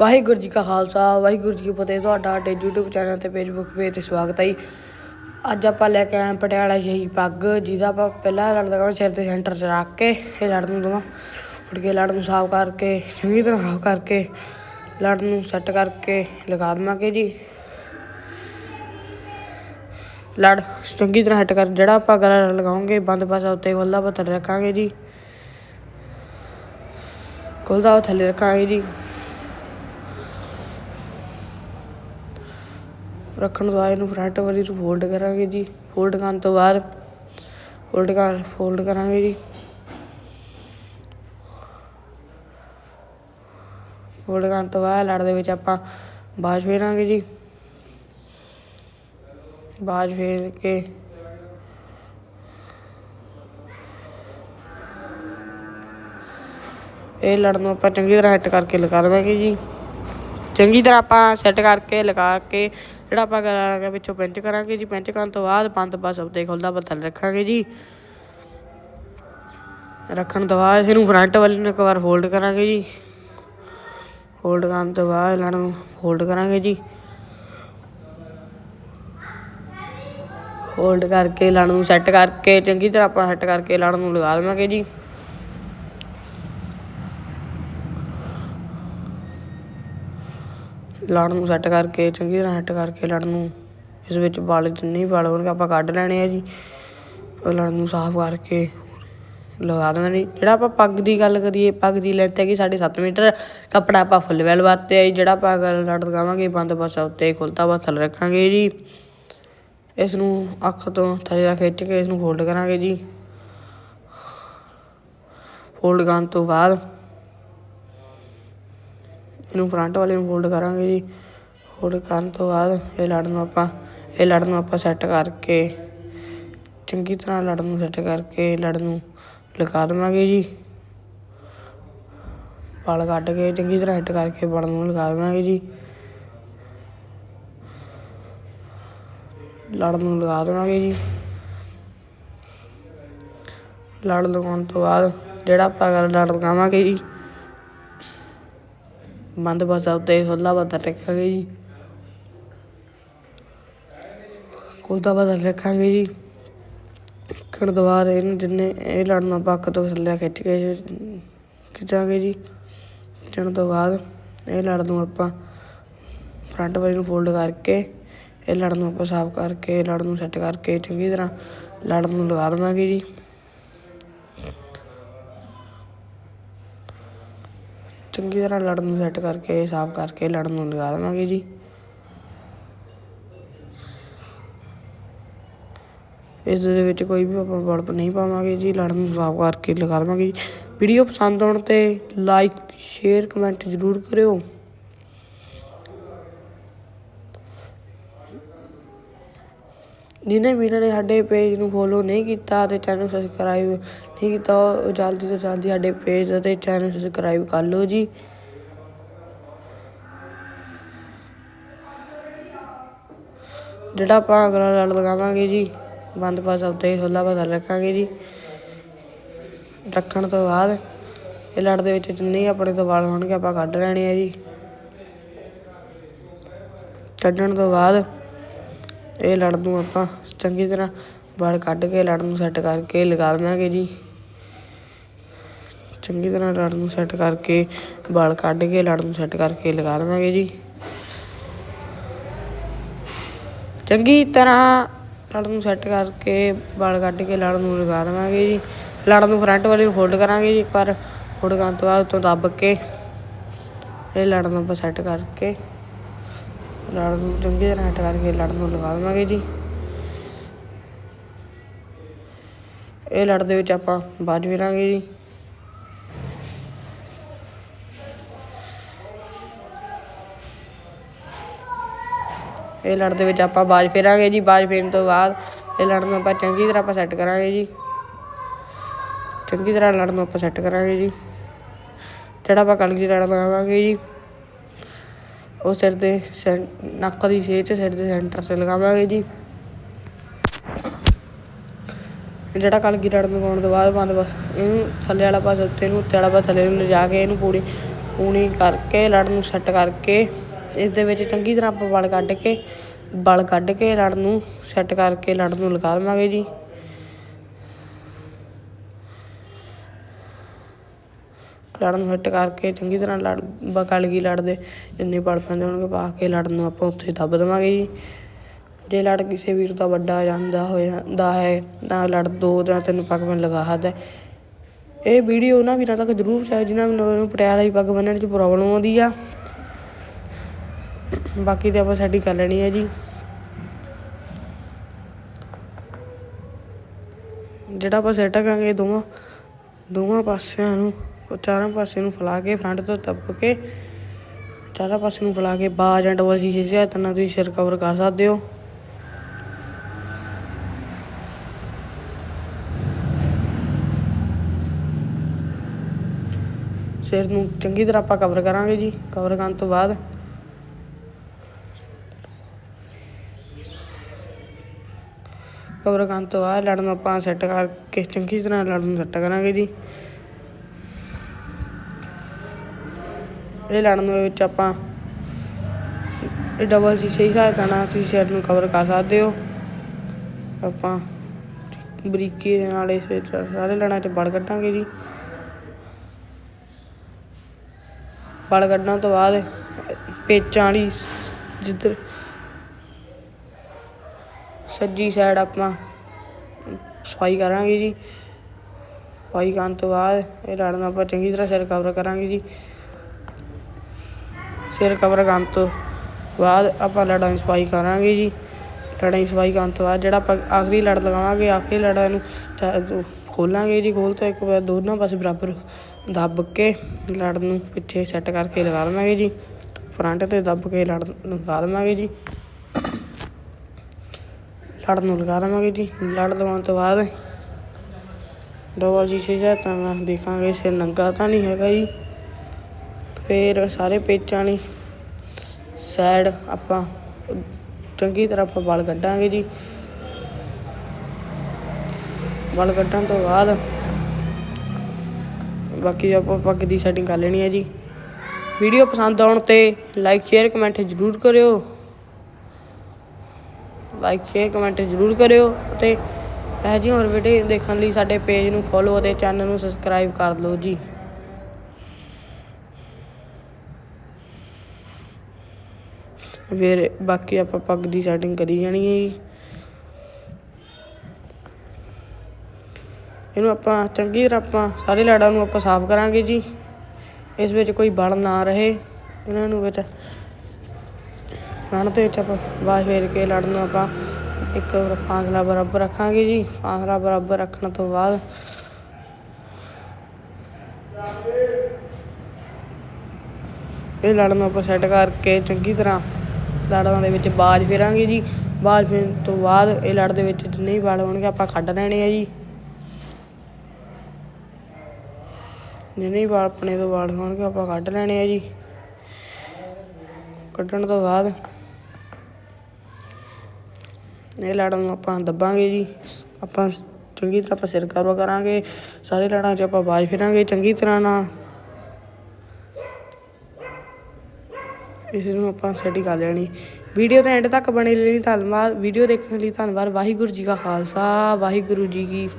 ਵਾਹਿਗੁਰੂ ਜੀ ਕਾ ਖਾਲਸਾ, ਵਾਹਿਗੁਰੂ ਜੀ ਕੀ ਫਤਿਹ। ਤੁਹਾਡਾ ਸਾਡੇ YouTube ਚੈਨਲ ਤੇ ਫੇਸਬੁੱਕ ਪੇਜ ਤੇ ਸਵਾਗਤ ਹੈ ਜੀ। ਅੱਜ ਆਪਾਂ ਲੈ ਕੇ ਆਏ ਪਟਿਆਲਾ ਸ਼ਹੀ ਪੱਗ, ਜਿਹਦਾ ਆਪਾਂ ਪਹਿਲਾਂ ਲੜ ਲਗਾਵਾਂ ਸਿਰ ਤੇ ਸੈਂਟਰ 'ਚ ਰੱਖ ਕੇ ਇਹ ਲੜ ਨੂੰ ਦਵਾਂ। ਉੜ ਕੇ ਲੜ ਨੂੰ ਸਾਫ਼ ਕਰਕੇ, ਚੰਗੀ ਤਰ੍ਹਾਂ ਸਾਫ਼ ਕਰਕੇ, ਲੜ ਨੂੰ ਸੈੱਟ ਕਰਕੇ ਲਗਾ ਦੇਵਾਂਗੇ ਜੀ। ਲੜ ਚੰਗੀ ਤਰ੍ਹਾਂ ਹਟ ਕਰ, ਜਿਹੜਾ ਆਪਾਂ ਗਲਾ ਲਗਾਵਾਂਗੇ ਬੰਦ ਪਾਸਾ ਉੱਤੇ ਖੁੱਲ੍ਹਾ ਪੱਥਰ ਰੱਖਾਂਗੇ ਜੀ। ਖੁੱਲ੍ਹਦਾ ਉਹ ਥੱਲੇ ਰੱਖਾਂਗੇ ਜੀ। ਰੱਖਣ ਤੋਂ ਬਾਅਦ ਇਹਨੂੰ ਫਰੰਟ ਵਾਰੀ ਨੂੰ ਫੋਲਡ ਕਰਾਂਗੇ ਜੀ। ਫੋਲਡ ਕਰਨ ਤੋਂ ਬਾਅਦ ਫੋਲਡ ਕਰ ਫੋਲਡ ਕਰਾਂਗੇ ਜੀ। ਫੋਲਡ ਕਰਨ ਤੋਂ ਬਾਅਦ ਲੜ ਦੇ ਵਿੱਚ ਆਪਾਂ ਬਾਜ ਫੇਰਾਂਗੇ ਜੀ। ਬਾਜ ਫੇਰ ਕੇ ਇਹ ਲੜ ਨੂੰ ਆਪਾਂ ਚੰਗੀ ਤਰ੍ਹਾਂ ਹਿੱਟ ਕਰਕੇ ਲਗਾ ਦੇਵਾਂਗੇ ਜੀ। ਚੰਗੀ ਤਰ੍ਹਾਂ ਆਪਾਂ ਸੈੱਟ ਕਰਕੇ ਲਗਾ ਕੇ ਜਿਹੜਾ ਆਪਾਂ ਗਲਾ ਵਿੱਚੋਂ ਪਿੰਚ ਕਰਾਂਗੇ ਜੀ, ਪਿੰਚ ਕਰਨ ਤੋਂ ਬਾਅਦ ਬੰਦ ਪਾਸ ਉੱਤੇ ਖੁੱਲਦਾ ਬੱਤਲ ਰੱਖਾਂਗੇ ਜੀ। ਰੱਖਣ ਤੋਂ ਬਾਅਦ ਇਹਨੂੰ ਫਰੰਟ ਵੱਲ ਨੂੰ ਇੱਕ ਵਾਰ ਫੋਲਡ ਕਰਾਂਗੇ ਜੀ। ਫੋਲਡ ਕਰਨ ਤੋਂ ਬਾਅਦ ਇਹਨਾਂ ਨੂੰ ਫੋਲਡ ਕਰਾਂਗੇ ਜੀ। ਫੋਲਡ ਕਰਕੇ ਲੜ ਨੂੰ ਸੈੱਟ ਕਰਕੇ, ਚੰਗੀ ਤਰ੍ਹਾਂ ਆਪਾਂ ਸੈੱਟ ਕਰਕੇ ਲੜ ਨੂੰ ਲਗਾ ਦੇਵਾਂਗੇ ਜੀ। ਲੜ ਨੂੰ ਸੈੱਟ ਕਰਕੇ, ਚੰਗੀ ਤਰ੍ਹਾਂ ਸੈੱਟ ਕਰਕੇ ਲੜ ਨੂੰ। ਇਸ ਵਿੱਚ ਵਾਲ ਜਿੰਨੇ ਵਾਲ ਹੋਣਗੇ ਆਪਾਂ ਕੱਢ ਲੈਣੇ ਆ ਜੀ। ਉਹ ਲੜ ਨੂੰ ਸਾਫ਼ ਕਰਕੇ ਲਗਾ ਦੇਣਾ ਜੀ। ਜਿਹੜਾ ਆਪਾਂ ਪੱਗ ਦੀ ਗੱਲ ਕਰੀਏ, ਪੱਗ ਦੀ ਲੈਂਥ ਹੈਗੀ ਸਾਢੇ ਸੱਤ ਮੀਟਰ। ਕੱਪੜਾ ਆਪਾਂ ਫੁੱਲ ਵੈਲ ਵਰਤਿਆ ਜੀ। ਜਿਹੜਾ ਆਪਾਂ ਗੱਲ ਲੜ ਲਗਾਵਾਂਗੇ, ਬੰਦ ਪਾਸਾ ਉੱਤੇ ਖੁੱਲਤਾ ਵਾ ਰੱਖਾਂਗੇ ਜੀ। ਇਸ ਨੂੰ ਅੱਖ ਤੋਂ ਥੱਲੇ ਦਾ ਖਿੱਚ ਕੇ ਇਸ ਨੂੰ ਫੋਲਡ ਕਰਾਂਗੇ ਜੀ। ਫੋਲਡ ਕਰਨ ਤੋਂ ਬਾਅਦ ਇਹਨੂੰ ਫਰੰਟ ਵਾਲੇ ਨੂੰ ਫੋਲਡ ਕਰਾਂਗੇ ਜੀ। ਫੋਲਡ ਕਰਨ ਤੋਂ ਬਾਅਦ ਇਹ ਲੜ ਨੂੰ ਆਪਾਂ, ਇਹ ਲੜ ਨੂੰ ਆਪਾਂ ਸੈੱਟ ਕਰਕੇ, ਚੰਗੀ ਤਰ੍ਹਾਂ ਲੜ ਨੂੰ ਸੈੱਟ ਕਰਕੇ ਲੜ ਨੂੰ ਲਗਾ ਦੇਵਾਂਗੇ ਜੀ। ਵਾਲ ਕੱਢ ਕੇ ਚੰਗੀ ਤਰ੍ਹਾਂ ਹਿੱਟ ਕਰਕੇ ਵੜ ਨੂੰ ਲਗਾ ਦੇਵਾਂਗੇ ਜੀ। ਲੜ ਨੂੰ ਲਗਾ ਦੇਵਾਂਗੇ ਜੀ। ਲੜ ਲਗਾਉਣ ਤੋਂ ਬਾਅਦ ਜਿਹੜਾ ਆਪਾਂ ਅਗਰ ਲੜ ਲਗਾਵਾਂਗੇ ਜੀ ਬੰਦ ਪਾਸਾ ਉੱਤੇ ਖੁੱਲ੍ਹਾ ਬੱਤਰ ਰੱਖਾਂਗੇ ਜੀ। ਖੁੱਲ੍ਹਾ ਬੱਤਰ ਰੱਖਾਂਗੇ ਜੀ। ਰੱਖਣ ਤੋਂ ਬਾਅਦ ਇਹਨੂੰ ਜਿੰਨੇ ਇਹ ਲੜ ਨੂੰ ਆਪਾਂ ਅੱਖ ਤੋਂ ਥੱਲੇ ਖਿੱਚ ਕੇ ਖਿੱਚਾਂਗੇ ਜੀ। ਖਿੱਚਣ ਤੋਂ ਬਾਅਦ ਇਹ ਲੜ ਨੂੰ ਆਪਾਂ ਫਰੰਟ ਵਾਲੀ ਨੂੰ ਫੋਲਡ ਕਰਕੇ ਇਹ ਲੜ ਨੂੰ ਆਪਾਂ ਸਾਫ਼ ਕਰਕੇ ਲੜ ਨੂੰ ਸੈੱਟ ਕਰਕੇ ਚੰਗੀ ਤਰ੍ਹਾਂ ਲੜ ਨੂੰ ਲਗਾ ਦੇਵਾਂਗੇ ਜੀ। ਚੰਗੀ ਤਰ੍ਹਾਂ ਲੜਨ ਨੂੰ ਸੈੱਟ ਕਰਕੇ, ਸਾਫ਼ ਕਰਕੇ ਲੜਨ ਨੂੰ ਲਗਾ ਦੇਵਾਂਗੇ ਜੀ। ਇਸ ਦੇ ਵਿੱਚ ਕੋਈ ਵੀ ਆਪਾਂ ਬਲਬ ਨਹੀਂ ਪਾਵਾਂਗੇ ਜੀ, ਲੜਨ ਨੂੰ ਸਾਫ਼ ਕਰਕੇ ਲਗਾ ਦੇਵਾਂਗੇ ਜੀ। ਵੀਡੀਓ ਪਸੰਦ ਆਉਣ ਤੇ ਲਾਈਕ ਸ਼ੇਅਰ ਕਮੈਂਟ ਜ਼ਰੂਰ ਕਰਿਓ। ਜਿਹਨੇ ਵੀਰਾਂ ਨੇ ਸਾਡੇ ਪੇਜ ਨੂੰ ਫੋਲੋ ਨਹੀਂ ਕੀਤਾ ਤੇ ਚੈਨਲ ਸਬਸਕ੍ਰਾਈਬ ਨਹੀਂ ਕੀਤਾ, ਉਹ ਜਲਦੀ ਤੋਂ ਜਲਦੀ ਸਾਡੇ ਪੇਜ ਅਤੇ ਚੈਨਲ ਸਬਸਕ੍ਰਾਈਬ ਕਰ ਲਓ ਜੀ। ਜਿਹੜਾ ਆਪਾਂ ਅਗਲਾ ਲੜ ਲਗਾਵਾਂਗੇ ਜੀ, ਬੰਦ ਪਾਸ ਉੱਤੇ ਖੁੱਲ੍ਹਾ ਪਾਸਾ ਰੱਖਾਂਗੇ ਜੀ। ਰੱਖਣ ਤੋਂ ਬਾਅਦ ਇਹ ਲੜ ਦੇ ਵਿੱਚ ਜਿੰਨੇ ਆਪਣੇ ਤੋਂ ਵਾਲ ਹੋਣਗੇ ਆਪਾਂ ਕੱਢ ਲੈਣੇ ਆ ਜੀ। ਕੱਢਣ ਤੋਂ ਬਾਅਦ ਇਹ ਲੜ ਨੂੰ ਆਪਾਂ, ਚੰਗੀ ਤਰ੍ਹਾਂ ਵਾਲ ਕੱਢ ਕੇ ਲੜ ਨੂੰ ਸੈੱਟ ਕਰਕੇ, ਲਗਾ ਦੇਵਾਂਗੇ ਜੀ। ਚੰਗੀ ਤਰ੍ਹਾਂ ਲੜ ਨੂੰ ਸੈੱਟ ਕਰਕੇ, ਵਾਲ ਕੱਢ ਕੇ ਲੜ ਨੂੰ ਸੈੱਟ ਕਰਕੇ, ਲਗਾ ਦੇਵਾਂਗੇ ਜੀ। ਚੰਗੀ ਤਰ੍ਹਾਂ ਲੜ ਨੂੰ ਸੈੱਟ ਕਰਕੇ, ਵਾਲ ਕੱਢ ਕੇ ਲੜ ਨੂੰ ਲਗਾ ਦੇਵਾਂਗੇ ਜੀ। ਲੜ ਨੂੰ ਫਰੰਟ ਵਾਲੀ ਨੂੰ ਫੋਲਡ ਕਰਾਂਗੇ ਜੀ ਪਰ ਫੋਲਡ ਕਰਨ ਤੋਂ ਬਾਅਦ ਉੱਤੋਂ ਦੱਬ ਕੇ, ਇਹ ਲੜ ਨੂੰ ਆਪਾਂ ਸੈੱਟ ਕਰਕੇ। ਲੜ ਨੂੰ ਚੰਗੀ ਤਰ੍ਹਾਂ ਸੈੱਟ ਕਰਕੇ ਲੜ ਨੂੰ ਲਗਾ ਦੇਵਾਂਗੇ ਜੀ। ਇਹ ਲੜ ਦੇ ਵਿੱਚ ਆਪਾਂ ਬਾਜ ਫੇਰਾਂਗੇ ਜੀ। ਇਹ ਲੜ ਦੇ ਵਿੱਚ ਆਪਾਂ ਬਾਜ ਫੇਰਾਂਗੇ ਜੀ। ਬਾਜ ਫੇਰਨ ਤੋਂ ਬਾਅਦ ਇਹ ਲੜ ਨੂੰ ਆਪਾਂ ਚੰਗੀ ਤਰ੍ਹਾਂ ਆਪਾਂ ਸੈੱਟ ਕਰਾਂਗੇ ਜੀ। ਚੰਗੀ ਤਰ੍ਹਾਂ ਲੜ ਨੂੰ ਆਪਾਂ ਸੈੱਟ ਕਰਾਂਗੇ ਜੀ। ਜਿਹੜਾ ਆਪਾਂ ਕਲਗੀ ਲੜ ਲਗਾਵਾਂਗੇ ਜੀ। ਉਹ ਸਿਰ ਦੇ ਸੈਂ- ਨੱਕ ਦੀ ਸੇਧ 'ਚ ਸਿਰ ਦੇ ਸੈਂਟਰ 'ਤੇ ਲਗਾਵਾਂਗੇ ਜੀ। ਜਿਹੜਾ ਕਲਗੀ ਰੜ ਲਗਾਉਣ ਤੋਂ ਬਾਅਦ ਬੰਦ ਬਸ ਇਹਨੂੰ ਥੱਲੇ ਵਾਲਾ ਪਾਸਾ ਉੱਤੇ ਨੂੰ ਉੱਤੇ ਵਾਲਾ ਪਾਸਾ ਥੱਲੇ ਨੂੰ ਲਿਜਾ ਕੇ ਇਹਨੂੰ ਪੂਰੀ, ਪੂਣੀ ਕਰਕੇ ਲੜ ਨੂੰ ਸੈੱਟ ਕਰਕੇ ਇਸ ਦੇ ਵਿੱਚ ਚੰਗੀ ਤਰ੍ਹਾਂ ਆਪਾਂ ਵਲ ਕੱਢ ਕੇ ਵਲ ਕੱਢ ਕੇ ਲੜ ਨੂੰ ਸੈੱਟ ਕਰਕੇ ਲੜ ਨੂੰ ਲਗਾ ਦੇਵਾਂਗੇ ਜੀ। ਲੜ ਨੂੰ ਹਿੱਟ ਕਰਕੇ ਚੰਗੀ ਤਰ੍ਹਾਂ ਲੜ ਬਕਲ ਗਈ ਲੜ ਜਿੰਨੇ ਵਲ ਪੈਂਦੇ ਹੋਣਗੇ ਪਾ ਕੇ ਲੜਨ ਨੂੰ ਆਪਾਂ ਉੱਥੇ ਦੱਬ ਦੇਵਾਂਗੇ ਜੀ। ਜੇ ਲੜ ਕਿਸੇ ਵੀਰ ਦਾ ਵੱਡਾ ਜਾਂਦਾ ਹੋ ਜਾਂਦਾ ਹੈ ਤਾਂ ਲੜ ਦੋ ਜਾਂ ਤਿੰਨ ਪੱਗ ਬੰਨ ਲਗਾ ਸਕਦਾ ਇਹ ਵੀਡੀਓ ਉਹਨਾਂ ਵੀਰਾਂ ਤੱਕ ਜ਼ਰੂਰ ਪਹੁੰਚਾਓ ਜਿਨ੍ਹਾਂ ਨੂੰ ਪਟਿਆਲਾ ਦੀ ਪੱਗ ਬੰਨਣ 'ਚ ਪ੍ਰੋਬਲਮ ਆਉਂਦੀ ਆ। ਬਾਕੀ ਤੇ ਆਪਾਂ ਸਾਡੀ ਕਰ ਲੈਣੀ ਹੈ ਜੀ। ਜਿਹੜਾ ਆਪਾਂ ਸੈਟ ਕਰਾਂਗੇ ਦੋਵਾਂ ਦੋਵਾਂ ਪਾਸਿਆਂ ਨੂੰ ਚਾਰਾਂ ਪਾਸੇ ਨੂੰ ਫੈਲਾ ਕੇ ਫਰੰਟ ਤੋਂ ਤੱਪ ਕੇ ਚਾਰਾਂ ਪਾਸੇ ਨੂੰ ਫੈਲਾ ਕੇ ਬਾਜ ਐਂਡ ਡਬਲ ਸ਼ੀਸ਼ੇ ਦੀ ਸਹਾਇਤਾ ਤੁਸੀਂ ਸਿਰ ਕਵਰ ਕਰ ਸਕਦੇ ਹੋ। ਸਿਰ ਨੂੰ ਚੰਗੀ ਤਰ੍ਹਾਂ ਆਪਾਂ ਕਵਰ ਕਰਾਂਗੇ ਜੀ ਕਵਰ ਕਰਨ ਤੋਂ ਬਾਅਦ। ਕਵਰ ਕਰਨ ਤੋਂ ਬਾਅਦ ਲੜਨ ਆਪਾਂ ਸੈੱਟ ਕਰਕੇ ਚੰਗੀ ਤਰ੍ਹਾਂ ਲੜਨ ਸੈੱਟ ਕਰਾਂਗੇ ਜੀ। ਇਹ ਲੜਨ ਨੂੰ ਇਹ ਵਿੱਚ ਆਪਾਂ ਇਹ ਡਬਲ ਸ਼ੀਸ਼ੇ ਦੀ ਸਹਾਇਤਾ ਨਾਲ ਤੁਸੀਂ ਸਿਰ ਨੂੰ ਕਵਰ ਕਰ ਸਕਦੇ ਹੋ। ਆਪਾਂ ਬਰੀਕੀ ਦੇ ਨਾਲ ਇਸ ਵਿੱਚ ਸਾਰੇ ਲੜਾਂ 'ਚ ਵੜ ਕੱਢਾਂਗੇ ਜੀ। ਵਲ ਕੱਢਣ ਤੋਂ ਬਾਅਦ ਪੇਚਾਂ ਵਾਲੀ ਜਿੱਧਰ ਸੱਜੀ ਸਾਈਡ ਆਪਾਂ ਸਫ਼ਾਈ ਕਰਾਂਗੇ ਜੀ। ਸਫ਼ਾਈ ਕਰਨ ਤੋਂ ਬਾਅਦ ਇਹ ਲੜਨ ਨੂੰ ਆਪਾਂ ਚੰਗੀ ਤਰ੍ਹਾਂ ਸਿਰ ਕਵਰ ਕਰਾਂਗੇ ਜੀ। ਸਿਰ ਕਵਰ ਕਰਨ ਤੋਂ ਬਾਅਦ ਆਪਾਂ ਲੜਾਂ ਦੀ ਸਫ਼ਾਈ ਕਰਾਂਗੇ ਜੀ। ਲੜਾਂ ਦੀ ਸਫ਼ਾਈ ਕਰਨ ਤੋਂ ਬਾਅਦ ਜਿਹੜਾ ਆਪਾਂ ਆਖਰੀ ਲੜ ਲਗਾਵਾਂਗੇ, ਆਖਰੀ ਲੜਾਂ ਨੂੰ ਚਾ- ਖੋਲਾਂਗੇ ਜੀ ਖੋਲ ਤੋਂ, ਇੱਕ ਵਾਰ ਦੋਨਾਂ ਪਾਸੇ ਬਰਾਬਰ ਦੱਬ ਕੇ ਲੜ ਨੂੰ ਪਿੱਛੇ ਸੈੱਟ ਕਰਕੇ ਲਗਾ ਦੇਵਾਂਗੇ ਜੀ। ਫਰੰਟ ਤੇ ਦੱਬ ਕੇ ਲੜ ਲਗਾ ਦੇਵਾਂਗੇ ਜੀ। ਲੜ ਨੂੰ ਲਗਾ ਦੇਵਾਂਗੇ ਜੀ। ਲੜ ਲਗਾਉਣ ਤੋਂ ਬਾਅਦ ਡਬਲ ਸ਼ੀਸ਼ੇ ਜਾਂ ਤਾਂ ਦੇਖਾਂਗੇ, ਸਿਰ ਨੰਗਾ ਤਾਂ ਨਹੀਂ ਹੈਗਾ ਜੀ। ਫਿਰ ਸਾਰੇ ਪੇਚਾਂ ਵਾਲੀ ਸਾਈਡ ਆਪਾਂ ਚੰਗੀ ਤਰ੍ਹਾਂ ਆਪਾਂ ਵਲ ਕੱਢਾਂਗੇ ਜੀ। ਵਲ ਕੱਢਣ ਤੋਂ ਬਾਅਦ ਬਾਕੀ ਆਪਾਂ ਪੱਗ ਦੀ ਸੈਟਿੰਗ ਕਰ ਲੈਣੀ ਹੈ ਜੀ। ਵੀਡੀਓ ਪਸੰਦ ਆਉਣ ਤੇ ਲਾਈਕ ਸ਼ੇਅਰ ਕਮੈਂਟ ਜ਼ਰੂਰ ਕਰਿਓ। ਲਾਈਕ ਸ਼ੇਅਰ ਕਮੈਂਟ ਜ਼ਰੂਰ ਕਰਿਓ ਅਤੇ ਇਹ ਜਿਹੀ ਹੋਰ ਵੀਡੀਓ ਦੇਖਣ ਲਈ ਸਾਡੇ ਪੇਜ ਨੂੰ ਫੋਲੋ ਅਤੇ ਚੈਨਲ ਨੂੰ ਸਬਸਕ੍ਰਾਈਬ ਕਰ ਲਓ ਜੀ। ਫਿਰ ਬਾਕੀ ਆਪਾਂ ਪੱਗ ਦੀ ਸੈਟਿੰਗ ਕਰੀ ਜਾਣੀ ਹੈ ਜੀ। ਇਹਨੂੰ ਆਪਾਂ ਚੰਗੀ ਤਰ੍ਹਾਂ ਆਪਾਂ ਸਾਰੇ ਲਾੜਾਂ ਨੂੰ ਆਪਾਂ ਸਾਫ਼ ਕਰਾਂਗੇ ਜੀ। ਇਸ ਵਿੱਚ ਕੋਈ ਬਲ ਨਾ ਰਹੇ। ਇਹਨਾਂ ਨੂੰ ਵਿੱਚ ਰਣ ਦੇ ਵਿੱਚ ਆਪਾਂ ਬਾਅਦ ਫੇਰ ਕੇ ਲੜ ਨੂੰ ਆਪਾਂ ਇੱਕ ਫਾਸਲਾ ਬਰਾਬਰ ਰੱਖਾਂਗੇ ਜੀ। ਫਾਸਲਾ ਬਰਾਬਰ ਰੱਖਣ ਤੋਂ ਬਾਅਦ ਇਹ ਲੜ ਨੂੰ ਆਪਾਂ ਸੈੱਟ ਕਰਕੇ ਚੰਗੀ ਤਰ੍ਹਾਂ ਲੜਾਂ ਦੇ ਵਿੱਚ ਬਾਜ ਫੇਰਾਂਗੇ ਜੀ। ਬਾਜ ਫੇਰਨ ਤੋਂ ਬਾਅਦ ਇਹ ਲੜ ਦੇ ਵਿੱਚ ਜਿੰਨੇ ਵੀ ਵਾਲ ਹੋਣਗੇ, ਆਪਾਂ ਕੱਢ ਲੈਣੇ ਆ ਜੀ। ਜਿੰਨੇ ਵੀ ਵਾਲ ਆਪਣੇ ਤੋਂ ਵਾਲ ਹੋਣਗੇ, ਆਪਾਂ ਕੱਢ ਲੈਣੇ ਆ ਜੀ। ਕੱਢਣ ਤੋਂ ਬਾਅਦ ਇਹ ਲੜਾਂ ਨੂੰ ਆਪਾਂ ਦੱਬਾਂਗੇ ਜੀ। ਆਪਾਂ ਚੰਗੀ ਤਰ੍ਹਾਂ ਆਪਾਂ ਸਿਰ ਕਰਵਾ ਕਰਾਂਗੇ। ਸਾਰੇ ਲੜਾਂ 'ਚ ਆਪਾਂ ਬਾਜ ਫਿਰਾਂਗੇ ਚੰਗੀ ਤਰ੍ਹਾਂ ਨਾਲ। ਇਸ ਨੂੰ ਆਪਾਂ ਸੈਟਿੰਗ ਕਰ ਲੈਣੀ ਵੀਡੀਓ ਤਾਂ ਐਂਡ ਤੱਕ ਬਣੇ ਲਈ ਧੰਨਵਾਦ। ਵੀਡੀਓ ਦੇਖਣ ਲਈ ਧੰਨਵਾਦ। ਵਾਹਿਗੁਰੂ ਜੀ ਕਾ ਖਾਲਸਾ। ਵਾਹਿਗੁਰੂ ਜੀ ਕੀ ਫਤਿਹ।